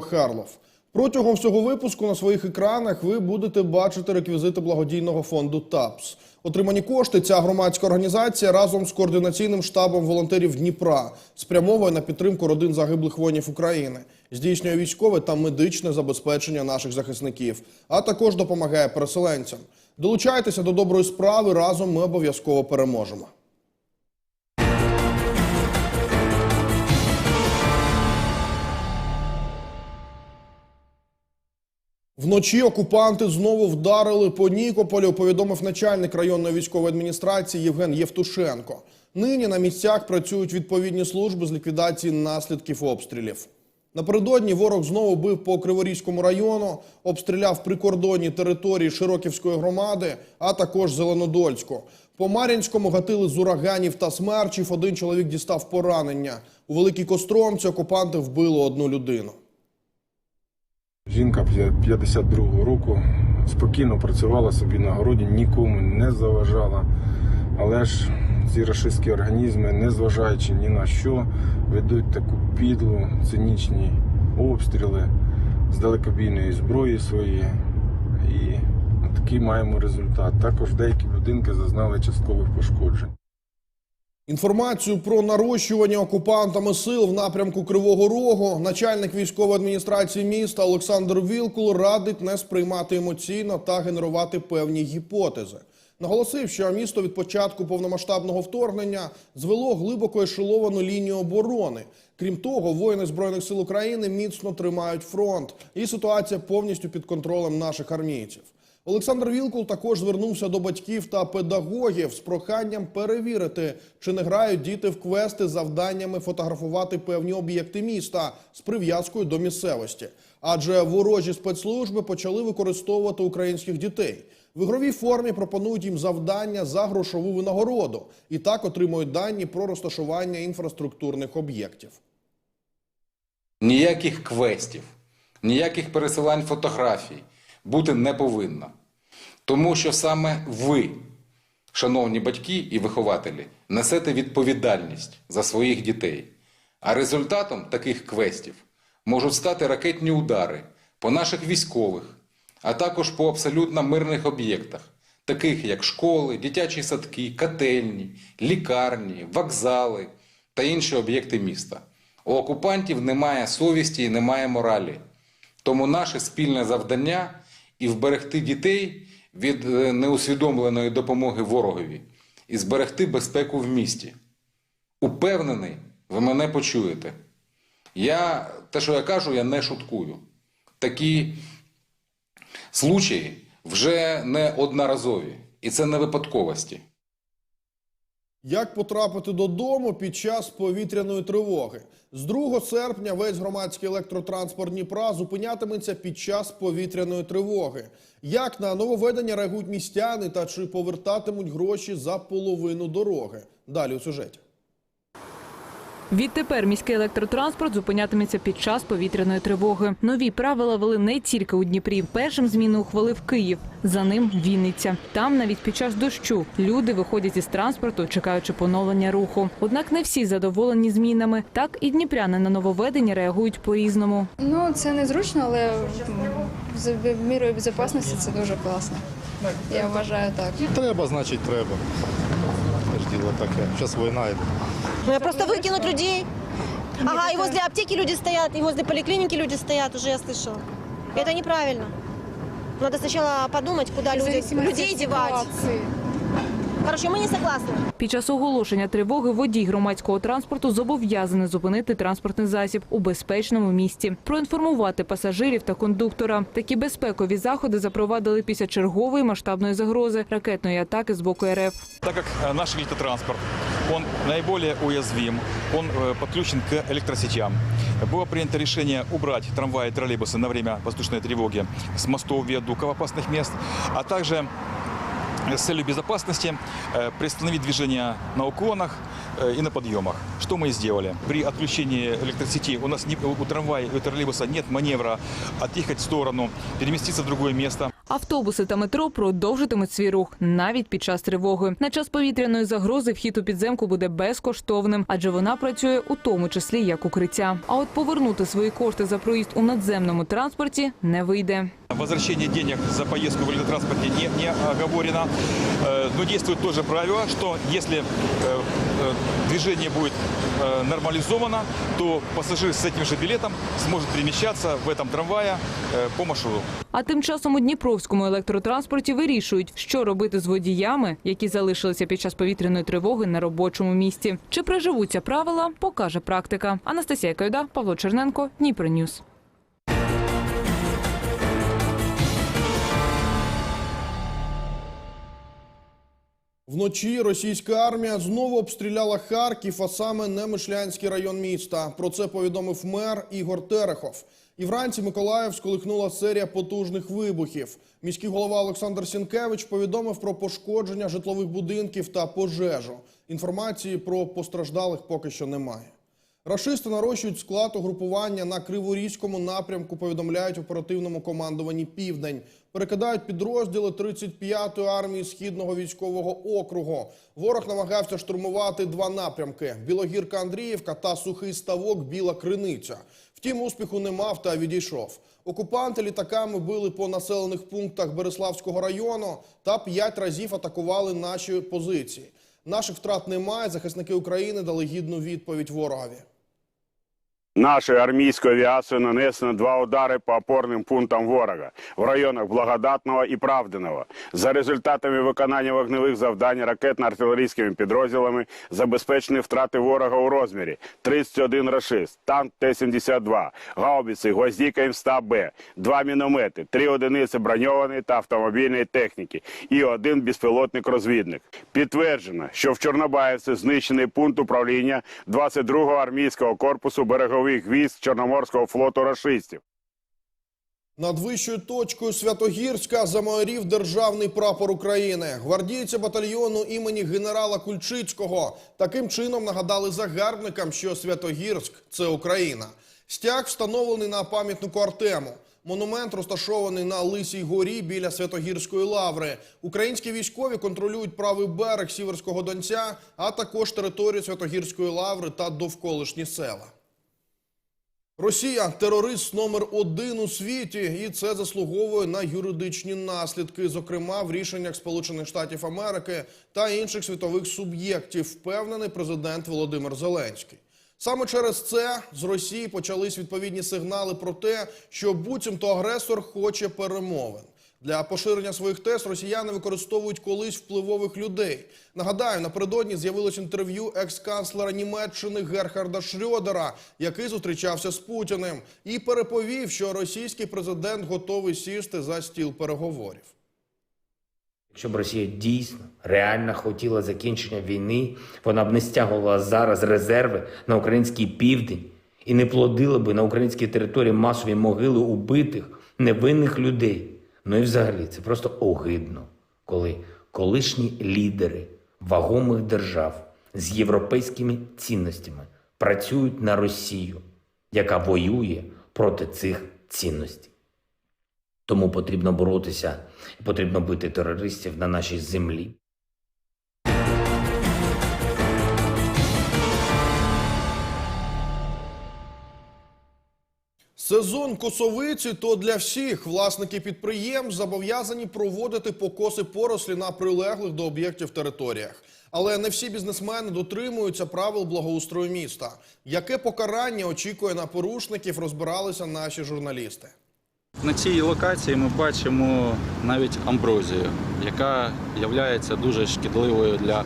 Харлов. Протягом всього випуску на своїх екранах ви будете бачити реквізити благодійного фонду ТАПС. Отримані кошти ця громадська організація разом з координаційним штабом волонтерів Дніпра спрямовує на підтримку родин загиблих воїнів України, здійснює військове та медичне забезпечення наших захисників, а також допомагає переселенцям. Долучайтеся до доброї справи. Разом ми обов'язково переможемо. Вночі окупанти знову вдарили по Нікополю, повідомив начальник районної військової адміністрації Євген Євтушенко. Нині на місцях працюють відповідні служби з ліквідації наслідків обстрілів. Напередодні ворог знову бив по Криворізькому району, обстріляв прикордонні території Широківської громади, а також Зеленодольську. По Мар'їнському гатили з ураганів та смерчів. Один чоловік дістав поранення. У Великій Костромці окупанти вбили одну людину. Жінка 52-го року спокійно працювала собі на городі, нікому не заважала. Але ж ці рашистські організми, незважаючи ні на що, ведуть таку підлу, цинічні обстріли з далекобійної зброї своєї. І такий маємо результат. Також деякі будинки зазнали часткових пошкоджень. Інформацію про нарощування окупантами сил в напрямку Кривого Рогу начальник військової адміністрації міста Олександр Вілкул радить не сприймати емоційно та генерувати певні гіпотези. Наголосив, що місто від початку повномасштабного вторгнення звело глибоко ешеловану лінію оборони. Крім того, воїни збройних сил України міцно тримають фронт, і ситуація повністю під контролем наших армійців. Олександр Вілкул також звернувся до батьків та педагогів з проханням перевірити, чи не грають діти в квести з завданнями фотографувати певні об'єкти міста з прив'язкою до місцевості. Адже ворожі спецслужби почали використовувати українських дітей. В ігровій формі пропонують їм завдання за грошову винагороду і так отримують дані про розташування інфраструктурних об'єктів. Ніяких квестів, ніяких пересилань фотографій бути не повинно. Тому що саме ви, шановні батьки і вихователі, несете відповідальність за своїх дітей. А результатом таких квестів можуть стати ракетні удари по наших військових, а також по абсолютно мирних об'єктах, таких як школи, дитячі садки, котельні, лікарні, вокзали та інші об'єкти міста. У окупантів немає совісті і немає моралі. Тому наше спільне завдання і вберегти дітей від е, неусвідомленої допомоги ворогові і зберегти безпеку в місті. Упевнений, ви мене почуєте. Я, те, що я кажу, я не шуткую. Такі случаї вже не одноразові, і це не випадковості. Як потрапити додому під час повітряної тривоги? З 2 серпня весь громадський електротранспорт Дніпра зупинятиметься під час повітряної тривоги. Як на нововведення реагують містяни та чи повертатимуть гроші за половину дороги? Далі у сюжеті. Відтепер міський електротранспорт зупинятиметься під час повітряної тривоги. Нові правила вели не тільки у Дніпрі. Першим зміни ухвалив Київ. За ним Вінниця. Там навіть під час дощу люди виходять із транспорту, чекаючи поновлення руху. Однак не всі задоволені змінами. Так і дніпряни на нововведення реагують по-різному. Ну, це незручно, але з мірою безпечності це дуже класно. Я вважаю так. Треба, значить, треба. Це ж діло таке. Зараз війна йде. Ну, Просто выкинуть людей. Ага, и возле аптеки люди стоят, и возле поликлиники люди стоят, уже я слышала. Это неправильно. Надо сначала подумать, куда люди, людей девать. Короче, мы не согласны. Під час оголошення тривоги водій громадського транспорту зобов'язаний зупинити транспортний засіб у безпечному місці, проінформувати пасажирів та кондуктора. Такі безпекові заходи запровадили після чергової масштабної загрози ракетної атаки з боку РФ. Так как э, наш электротранспорт, он наиболее уязвим, он э, подключен к электросетям. Было принято решение убрать трамваи и троллейбусы на время воздушной тревоги с мостов, виадуков опасных мест, а также с целью безопасности э, приостановить движение на уклонах э, и на подъемах. Что мы и сделали. При отключении электросети у нас не- у трамвая и у троллейбуса нет маневра отъехать в сторону, переместиться в другое место. Автобуси та метро продовжитимуть свій рух навіть під час тривоги. На час повітряної загрози вхід у підземку буде безкоштовним, адже вона працює у тому числі як укриття. А от повернути свої кошти за проїзд у надземному транспорті не вийде. Возвращение денег за поездку в электротранспорте не, не оговорено. Э, Но действует тоже правило, что если э, э, движение будет э, нормализовано, то пассажир с этим же билетом сможет перемещаться в этом трамвае э, по маршруту. А тим часом у Дніпровському електротранспорті вирішують, що робити з водіями, які залишилися під час повітряної тривоги на робочому місці. Чи приживуться правила, покаже практика. Анастасія Кайда, Павло Черненко, Дніпро Ньюс. Вночі російська армія знову обстріляла Харків, а саме Немишлянський район міста. Про це повідомив мер Ігор Терехов. І вранці Миколаїв сколихнула серія потужних вибухів. Міський голова Олександр Сінкевич повідомив про пошкодження житлових будинків та пожежу. Інформації про постраждалих поки що немає. Рашисти нарощують склад угрупування на Криворізькому напрямку, повідомляють в оперативному командуванні Південь. Перекидають підрозділи 35-ї армії Східного військового округу. Ворог намагався штурмувати два напрямки: Білогірка Андріївка та сухий ставок Біла Криниця. Втім, успіху не мав та відійшов. Окупанти літаками били по населених пунктах Береславського району та п'ять разів атакували наші позиції. Наших втрат немає. Захисники України дали гідну відповідь ворогові. Нашою армійською авіацією нанесено два удари по опорним пунктам ворога в районах Благодатного і Правдиного. За результатами виконання вогневих завдань ракетно-артилерійськими підрозділами забезпечені втрати ворога у розмірі 31 рашист, танк Т-72, гаубиці Гвоздіка М100Б, два міномети, три одиниці броньованої та автомобільної техніки і один безпілотник-розвідник. Підтверджено, що в Чорнобаївці знищений пункт управління 22-го армійського корпусу берегових військ Чорноморського флоту рашистів. Над вищою точкою Святогірська замайорів державний прапор України. Гвардійці батальйону імені генерала Кульчицького таким чином нагадали загарбникам, що Святогірськ це Україна. Стяг встановлений на пам'ятнику Артему. Монумент розташований на Лисій горі біля Святогірської лаври. Українські військові контролюють правий берег Сіверського Донця, а також територію Святогірської лаври та довколишні села. Росія терорист номер один у світі, і це заслуговує на юридичні наслідки, зокрема в рішеннях Сполучених Штатів Америки та інших світових суб'єктів, впевнений президент Володимир Зеленський. Саме через це з Росії почались відповідні сигнали про те, що буцімто агресор хоче перемовин. Для поширення своїх тез росіяни використовують колись впливових людей. Нагадаю, напередодні з'явилось інтерв'ю екс-канцлера Німеччини Герхарда Шрьодера, який зустрічався з Путіним, і переповів, що російський президент готовий сісти за стіл переговорів. Якщо б Росія дійсно реально хотіла закінчення війни, вона б не стягувала зараз резерви на український південь і не плодила би на українській території масові могили убитих невинних людей. Ну і взагалі це просто огидно, коли колишні лідери вагомих держав з європейськими цінностями працюють на Росію, яка воює проти цих цінностей. Тому потрібно боротися і потрібно бити терористів на нашій землі. Сезон косовиці то для всіх власники підприємств зобов'язані проводити покоси порослі на прилеглих до об'єктів територіях. Але не всі бізнесмени дотримуються правил благоустрою міста. Яке покарання очікує на порушників, розбиралися наші журналісти. На цій локації ми бачимо навіть амброзію, яка є дуже шкідливою для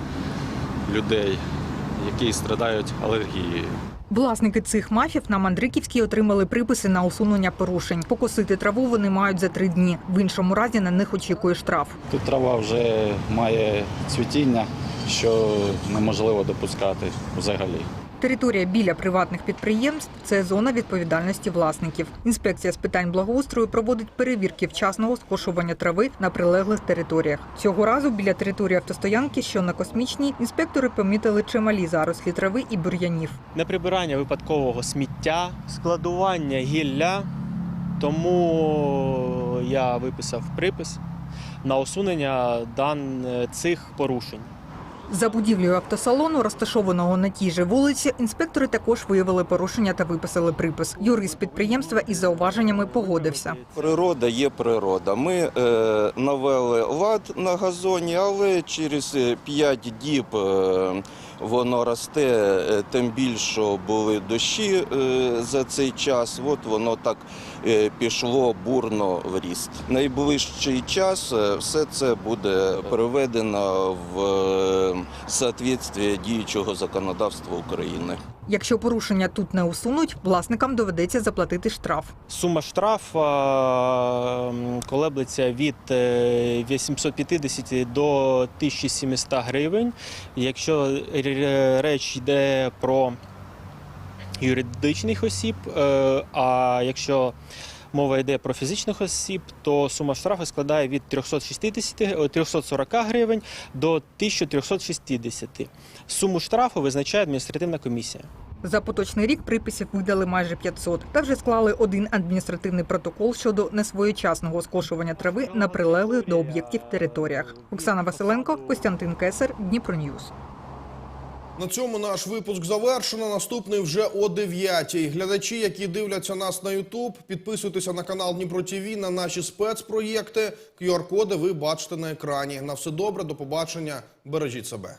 людей, які страдають алергією. Власники цих мафів на Мандриківській отримали приписи на усунення порушень. Покосити траву вони мають за три дні. В іншому разі на них очікує штраф. Тут трава вже має цвітіння, що неможливо допускати взагалі. Територія біля приватних підприємств це зона відповідальності власників. Інспекція з питань благоустрою проводить перевірки вчасного скошування трави на прилеглих територіях. Цього разу біля території автостоянки, що на космічній, інспектори помітили чималі зарослі трави і бур'янів. неприбирання випадкового сміття, складування гілля. Тому я виписав припис на усунення цих порушень. За будівлею автосалону, розташованого на тій же вулиці, інспектори також виявили порушення та виписали припис. Юрист підприємства із зауваженнями погодився. Природа є природа. Ми е, навели лад на газоні, але через 5 діб е, воно росте, е, тим більше були дощі е, за цей час. От воно так е, пішло бурно в ріст. Найближчий час все це буде приведено в соответствие діючого законодавства України. Якщо порушення тут не усунуть, власникам доведеться заплатити штраф. Сума штрафа м, колеблеться від е, 850 до 1700 гривень. Якщо реч йде про юридичних осіб, е, а якщо мова йде про фізичних осіб, то сума штрафу складає від 360, е, 340 гривень до 1360. Суму штрафу визначає адміністративна комісія. За поточний рік приписів видали майже 500 та вже склали один адміністративний протокол щодо несвоєчасного скошування трави на прилеглих до об'єктів територіях. Оксана Василенко, Костянтин Кесар, Дніпро Ньюс. На цьому наш випуск завершено. Наступний вже о 9 Глядачі, які дивляться нас на Ютуб, підписуйтеся на канал Дніпро ТВ, на наші спецпроєкти. QR-коди ви бачите на екрані. На все добре, до побачення. Бережіть себе.